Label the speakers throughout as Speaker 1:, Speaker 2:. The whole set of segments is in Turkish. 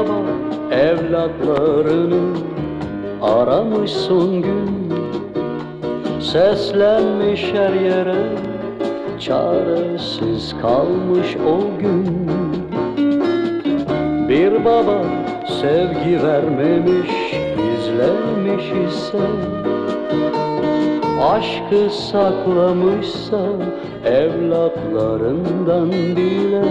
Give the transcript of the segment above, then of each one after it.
Speaker 1: baba evlatlarını aramış son gün. Seslenmiş her yere çaresiz kalmış o gün. Bir baba sevgi vermemiş gizlemiş ise Aşkı saklamışsa evlatlarından bile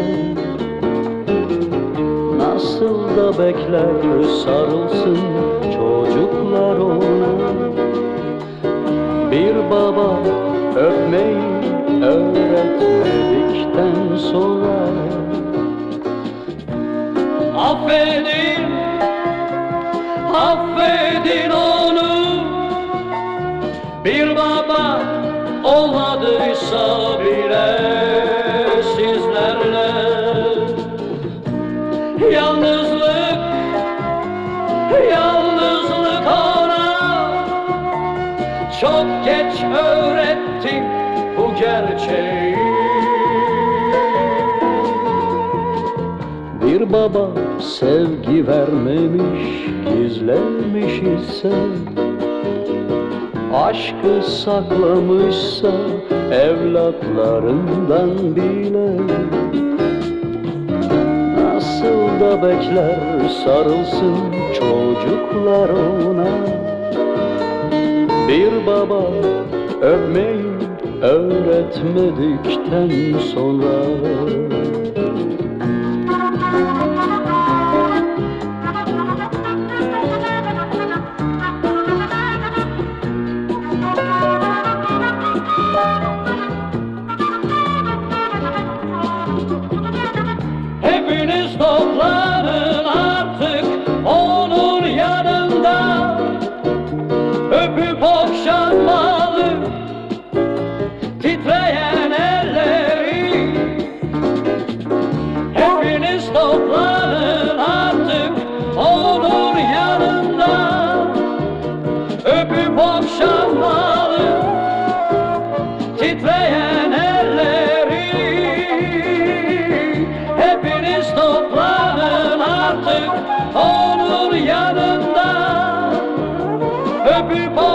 Speaker 1: bekler sarılsın çocuklar ona Bir baba öpmeyi öğretmedikten sonra Affedin, geç öğrettim bu gerçeği. Bir baba sevgi vermemiş, gizlemiş ise Aşkı saklamışsa evlatlarından bile Nasıl da bekler sarılsın çocuklar ona Bir baba öpmeyi öğretmedikten sonra öpüp okşanma people.